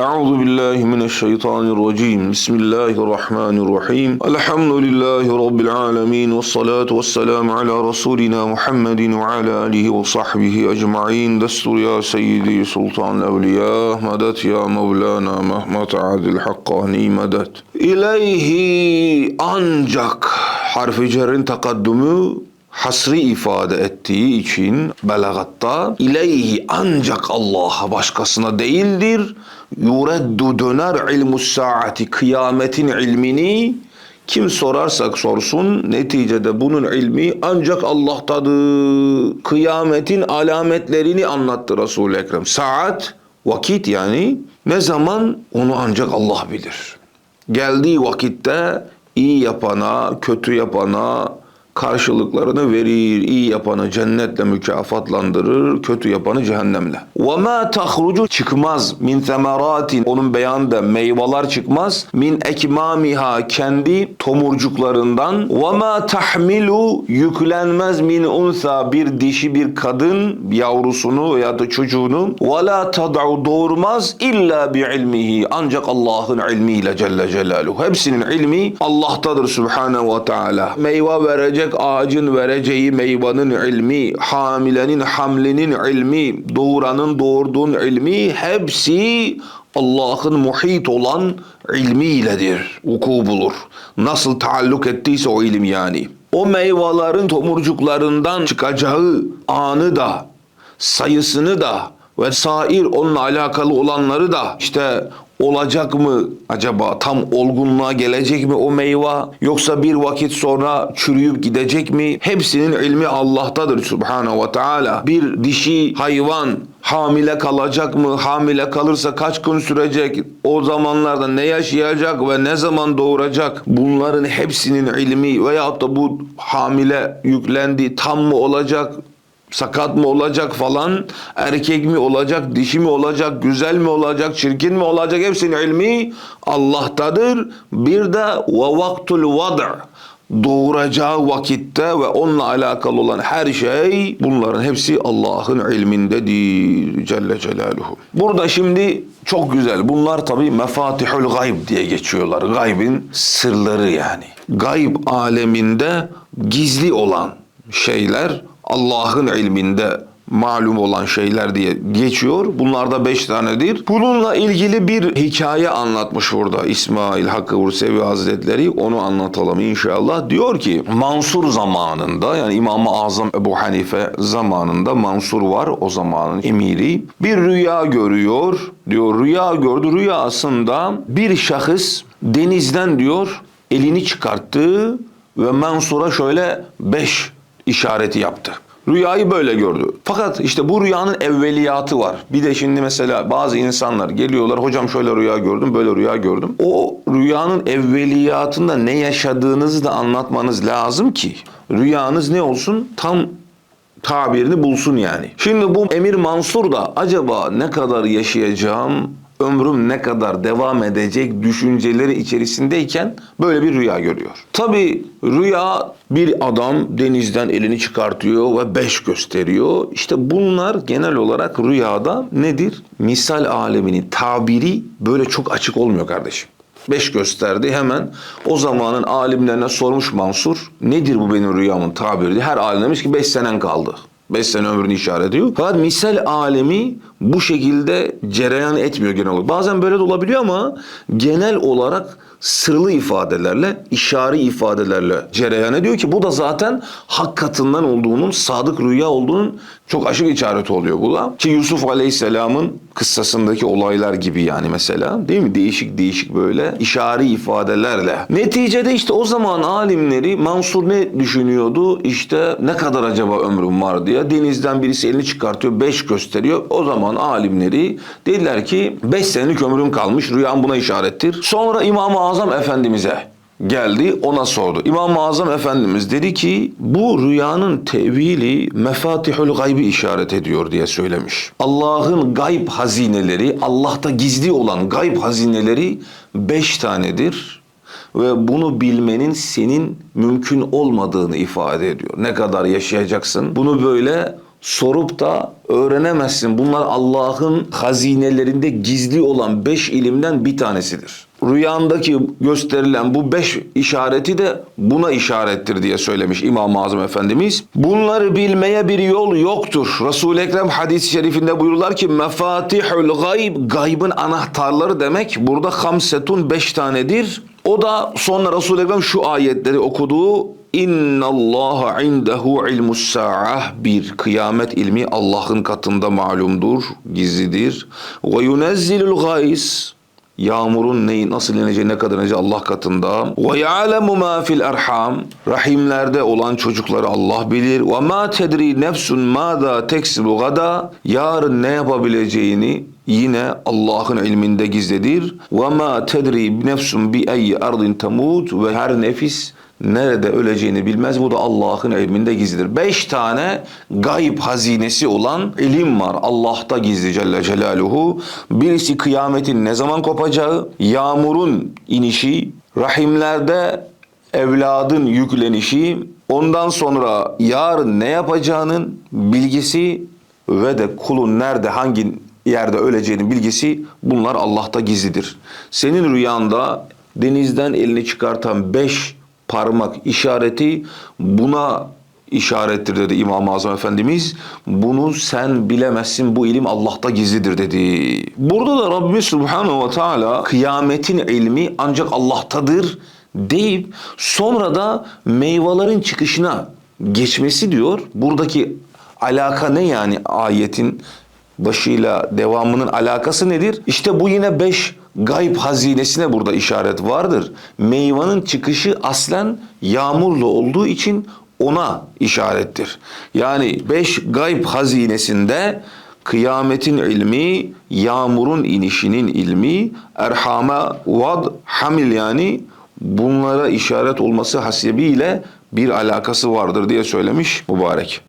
أعوذ بالله من الشيطان الرجيم. بسم الله الرحمن الرحيم. الحمد لله رب العالمين والصلاة والسلام على رسولنا محمد وعلى آله وصحبه أجمعين. دستور يا سيدي سلطان الأولياء. مدد يا مولانا مهما عاد الحقاني مدد. إليه ancak harfi cerrin takaddümü hasri ifade ettiği için belagatta ileyhi ancak Allah'a başkasına değildir. Yureddu döner ilmus saati kıyametin ilmini kim sorarsak sorsun neticede bunun ilmi ancak Allah'tadır. Kıyametin alametlerini anlattı Resul-i Ekrem. Saat vakit yani ne zaman onu ancak Allah bilir. Geldiği vakitte iyi yapana, kötü yapana karşılıklarını verir. İyi yapanı cennetle mükafatlandırır, kötü yapanı cehennemle. وَمَا تَخْرُجُ çıkmaz min semeratin onun beyanında meyveler çıkmaz min ekmamiha kendi tomurcuklarından وَمَا tahmilu yüklenmez min unsa bir dişi bir kadın yavrusunu veya da çocuğunu وَلَا تَدْعُ doğurmaz illa bi ilmihi ancak Allah'ın ilmiyle Celle Celaluhu. Hepsinin ilmi Allah'tadır Subhanahu ve Teala. Meyve verecek ağacın vereceği meyvanın ilmi, hamilenin hamlinin ilmi, doğuranın doğurduğun ilmi hepsi Allah'ın muhit olan ilmiyledir. Vuku bulur. Nasıl taalluk ettiyse o ilim yani. O meyvelerin tomurcuklarından çıkacağı anı da sayısını da ve sair onunla alakalı olanları da işte olacak mı acaba? Tam olgunluğa gelecek mi o meyve? Yoksa bir vakit sonra çürüyüp gidecek mi? Hepsinin ilmi Allah'tadır subhanahu ve teala. Bir dişi hayvan hamile kalacak mı? Hamile kalırsa kaç gün sürecek? O zamanlarda ne yaşayacak ve ne zaman doğuracak? Bunların hepsinin ilmi veyahut da bu hamile yüklendi tam mı olacak sakat mı olacak falan, erkek mi olacak, dişi mi olacak, güzel mi olacak, çirkin mi olacak hepsinin ilmi Allah'tadır. Bir de ve vaktul vad' doğuracağı vakitte ve onunla alakalı olan her şey bunların hepsi Allah'ın ilmindedir Celle Celaluhu. Burada şimdi çok güzel. Bunlar tabi mefatihul gayb diye geçiyorlar. Gaybin sırları yani. Gayb aleminde gizli olan şeyler Allah'ın ilminde malum olan şeyler diye geçiyor. Bunlar da beş tanedir. Bununla ilgili bir hikaye anlatmış burada İsmail Hakkı Bursevi Hazretleri. Onu anlatalım inşallah. Diyor ki Mansur zamanında yani İmam-ı Azam Ebu Hanife zamanında Mansur var o zamanın emiri. Bir rüya görüyor. Diyor rüya gördü. Rüyasında bir şahıs denizden diyor elini çıkarttı ve Mansur'a şöyle beş işareti yaptı. Rüyayı böyle gördü. Fakat işte bu rüyanın evveliyatı var. Bir de şimdi mesela bazı insanlar geliyorlar hocam şöyle rüya gördüm böyle rüya gördüm. O rüyanın evveliyatında ne yaşadığınızı da anlatmanız lazım ki rüyanız ne olsun tam tabirini bulsun yani. Şimdi bu Emir Mansur da acaba ne kadar yaşayacağım, ömrüm ne kadar devam edecek düşünceleri içerisindeyken böyle bir rüya görüyor. Tabi rüya bir adam denizden elini çıkartıyor ve beş gösteriyor. İşte bunlar genel olarak rüyada nedir? Misal aleminin tabiri böyle çok açık olmuyor kardeşim. Beş gösterdi hemen o zamanın alimlerine sormuş Mansur nedir bu benim rüyamın tabiri? Her alim demiş ki beş senen kaldı. 5 sene ömrünü işaret ediyor. Fakat misal alemi bu şekilde cereyan etmiyor genel olarak. Bazen böyle de olabiliyor ama genel olarak sırlı ifadelerle, işari ifadelerle cereyan ediyor ki bu da zaten hak katından olduğunun, sadık rüya olduğunun çok aşık işareti oluyor bu da. Ki Yusuf Aleyhisselam'ın kıssasındaki olaylar gibi yani mesela değil mi? Değişik değişik böyle işari ifadelerle. Neticede işte o zaman alimleri Mansur ne düşünüyordu? İşte ne kadar acaba ömrüm var diye. Denizden birisi elini çıkartıyor, beş gösteriyor. O zaman alimleri dediler ki beş senelik ömrüm kalmış. Rüyam buna işarettir. Sonra İmam-ı Azam Efendimiz'e geldi ona sordu. İmam-ı Azam Efendimiz dedi ki bu rüyanın tevili mefatihul gaybi işaret ediyor diye söylemiş. Allah'ın gayb hazineleri, Allah'ta gizli olan gayb hazineleri beş tanedir ve bunu bilmenin senin mümkün olmadığını ifade ediyor. Ne kadar yaşayacaksın? Bunu böyle sorup da öğrenemezsin. Bunlar Allah'ın hazinelerinde gizli olan beş ilimden bir tanesidir. Rüyandaki gösterilen bu beş işareti de buna işarettir diye söylemiş İmam-ı Azam Efendimiz. Bunları bilmeye bir yol yoktur. Resul-i Ekrem hadis-i şerifinde buyururlar ki mefatihul gayb, gaybın anahtarları demek. Burada hamsetun beş tanedir. O da sonra Resul-i Ekrem şu ayetleri okuduğu İnna Allah indehu ilmus sa'ah bir kıyamet ilmi Allah'ın katında malumdur, gizlidir. Ve yunezzilul gays Yağmurun neyi nasıl ineceği ne kadar ineceği Allah katında. Ve ya'lemu ma fil erham. Rahimlerde olan çocukları Allah bilir. Ve ma tedri nefsun ma da teksibu gada. Yarın ne yapabileceğini yine Allah'ın ilminde gizlidir. Ve ma tedri nefsun bi eyyi ardin temut. Ve her nefis nerede öleceğini bilmez. Bu da Allah'ın ilminde gizlidir. Beş tane gayb hazinesi olan ilim var. Allah'ta gizli Celle Celaluhu. Birisi kıyametin ne zaman kopacağı, yağmurun inişi, rahimlerde evladın yüklenişi, ondan sonra yarın ne yapacağının bilgisi ve de kulun nerede hangi yerde öleceğinin bilgisi bunlar Allah'ta gizlidir. Senin rüyanda denizden elini çıkartan beş parmak işareti buna işarettir dedi İmam-ı Azam Efendimiz. Bunu sen bilemezsin bu ilim Allah'ta gizlidir dedi. Burada da Rabbimiz Subhanahu ve Teala kıyametin ilmi ancak Allah'tadır deyip sonra da meyvelerin çıkışına geçmesi diyor. Buradaki alaka ne yani ayetin başıyla devamının alakası nedir? İşte bu yine beş gayb hazinesine burada işaret vardır. Meyvanın çıkışı aslen yağmurlu olduğu için ona işarettir. Yani beş gayb hazinesinde kıyametin ilmi, yağmurun inişinin ilmi, erhama, vad, hamil yani bunlara işaret olması hasebiyle bir alakası vardır diye söylemiş mübarek.